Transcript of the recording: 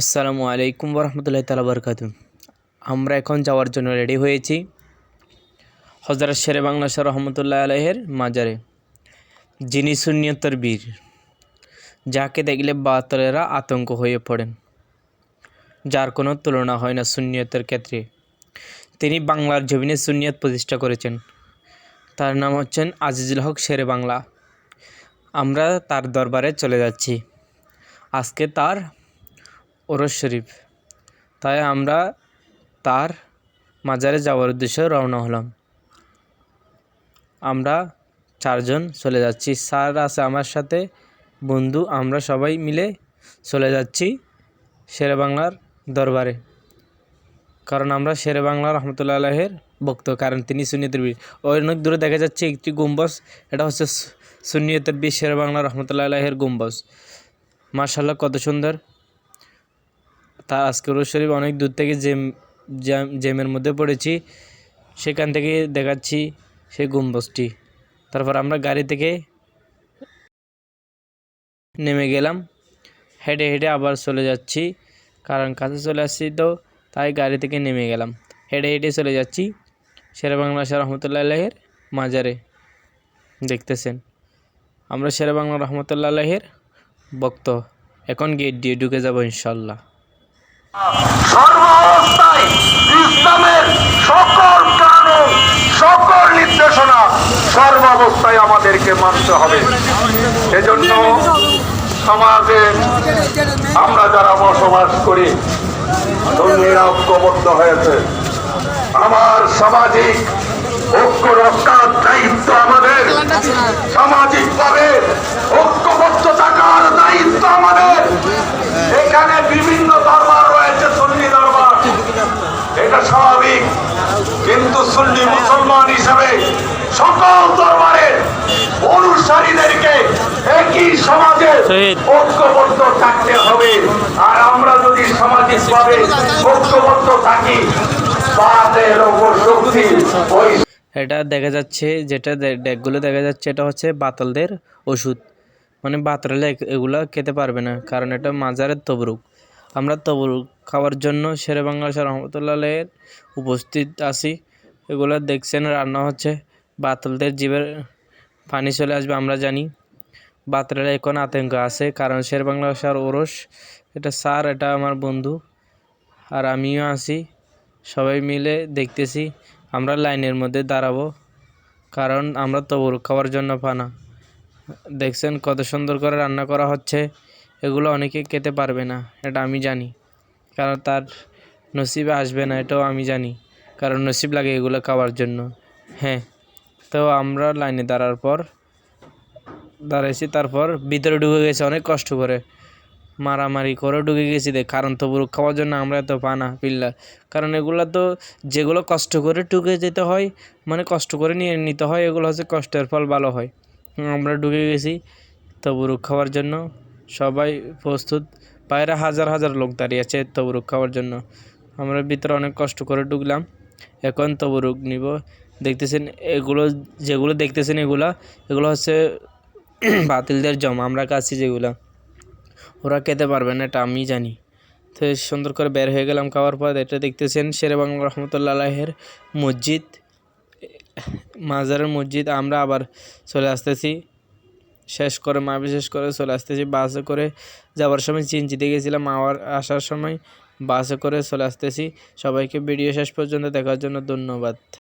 আসসালামু আলাইকুম রহমতুল্লাহ তালা বরকাত আমরা এখন যাওয়ার জন্য রেডি হয়েছি হজরত শেরে বাংলা শাহ রহমতুল্লাহ আলহের মাজারে, যিনি সুনিয়তর বীর, যাকে দেখলে বাতলেরা আতঙ্ক হয়ে পড়েন, যার কোনো তুলনা হয় না সুনিয়তের ক্ষেত্রে। তিনি বাংলার জমিনে সুনিয়ত প্রতিষ্ঠা করেছেন। তার নাম হচ্ছেন আজিজুল হক শেরে বাংলা। আমরা তার দরবারে চলে যাচ্ছি। আজকে তার ওরস শরীফ। তাই আমরা তার মাজারে যাওয়ার উদ্দেশ্যে রওনা হলাম। আমরা চারজন চলে যাচ্ছি। স্যার আছে আমার সাথে, বন্ধু, আমরা সবাই মিলে চলে যাচ্ছি শেরে বাংলার দরবারে। কারণ আমরা শেরে বাংলা রহমতুল্লাহ আলহের ভক্ত, কারণ তিনি সুনিয়তের বীর অনেক দূরে দেখা যাচ্ছে একটি গুম্বস এটা হচ্ছে সু- সুন্নিয়তের বীর শেরে বাংলা রহমতুল্লাহ আলহের গুম্বস মার্শাল্লাহ কত সুন্দর। তার আজকে রোজ শরীফ, অনেক দূর থেকে জেম জেমের মধ্যে পড়েছি। সেখান থেকে দেখাচ্ছি সেই গম্বুজটি। তারপর আমরা গাড়ি থেকে নেমে গেলাম। হেঁটে হেঁটে আবার চলে যাচ্ছি। কারণ কাছে চলে আসছি তো, তাই গাড়ি থেকে নেমে গেলাম। হেঁটে হেঁটে চলে যাচ্ছি শেরে বাংলা শাহ রহমতুল্লাহ আলহের মাজারে। দেখতেছেন, আমরা শেরে বাংলা রহমতুল্লাহ আলহের ভক্ত। এখন গেট দিয়ে ঢুকে যাব ইনশাল্লাহ। সর্বাবস্থায় আমাদেরকে মানতে হবে। সেজন্য সমাজে আমরা যারা বসবাস করি ধর্মীরা ঐক্যবদ্ধ হয়েছে। আমার সামাজিক ঐক্য রক্ষার দায়িত্ব আমাদের। সামাজিক এটা স্বাভাবিক। কিন্তু সুন্নি মুসলমান হিসাবে সকল দরবারের অনুসারীদেরকে একই সমাজে ঐক্যবদ্ধ থাকতে হবে। আর আমরা যদি সামাজিক ভাবে ঐক্যবদ্ধ থাকি শক্তি ওই এটা দেখা যাচ্ছে যেটা ডেকগুলো দেখা যাচ্ছে এটা হচ্ছে বাতলদের ওষুধ। মানে বাতলে এগুলো খেতে পারবে না কারণ এটা মাজারের তবরুক। আমরা তবরুক খাওয়ার জন্য শেরে বাংলা শাহ রহমতুল্লাহের উপস্থিত আছি। এগুলো দেখছেন, রান্না হচ্ছে। বাতলদের জীবের পানি চলে আসবে, আমরা জানি। বাতলে এখন আতঙ্ক আছে, কারণ শের বাংলা শাহর ওরস, এটা স্যার এটা আমার বন্ধু আর আমিও আছি। সবাই মিলে দেখতেছি, আমরা লাইনের মধ্যে দাঁড়াবো, কারণ আমরা তবুর খাওয়ার জন্য পানা। দেখছেন কত সুন্দর করে রান্না করা হচ্ছে। এগুলো অনেকে খেতে পারবে না, এটা আমি জানি। কারণ তার নসিবে আসবে না, এটাও আমি জানি। কারণ নসিব লাগে এগুলো খাওয়ার জন্য। হ্যাঁ তো আমরা লাইনে দাঁড়ার পর, দাঁড়াইছি, তারপর ভিতরে ঢুকে গেছে, অনেক কষ্ট করে। মারামারি করে ঢুকে গেছি দেখ, কারণ তো বুড়ো খাওয়ার জন্য আমরা এত পানা, পিল্লা। কারণ এগুলো তো যেগুলো কষ্ট করে ঢুকে যেতে হয় মানে কষ্ট করে নিয়ে নিতে হয়, এগুলো হচ্ছে কষ্টের ফল ভালো হয়। আমরা ঢুকে গেছি তবুরুক খাওয়ার জন্য। সবাই প্রস্তুত। বাইরে হাজার হাজার লোক দাঁড়িয়ে আছে তবুরুক খাওয়ার জন্য। আমরা ভিতরে অনেক কষ্ট করে ঢুকলাম। এখন তবুরুক নিব। দেখতেছেন, এগুলো যেগুলো দেখতেছেন এগুলা, এগুলো হচ্ছে বাতিলদের জমা। আমরা কাছি যেগুলা। ওরা খেতে পারবে না, এটা আমি জানি। তো সুন্দর করে বের হয়ে গেলাম খাওয়ার পর। এটা দেখতেছেন, শেরে বাংলা রহমতুল্লাহ আলাহের মসজিদ। মাজারের মসজিদ। আমরা আবার চলে আসতেছি। শেষ করে মা বিশেষ করে চলে আসতেছি বাসে করে। যাওয়ার সময় চিনচিতে গেছিলাম আওয়ার আসার সময় বাসে করে চলে আসতেছি। সবাইকে ভিডিও শেষ পর্যন্ত দেখার জন্য ধন্যবাদ।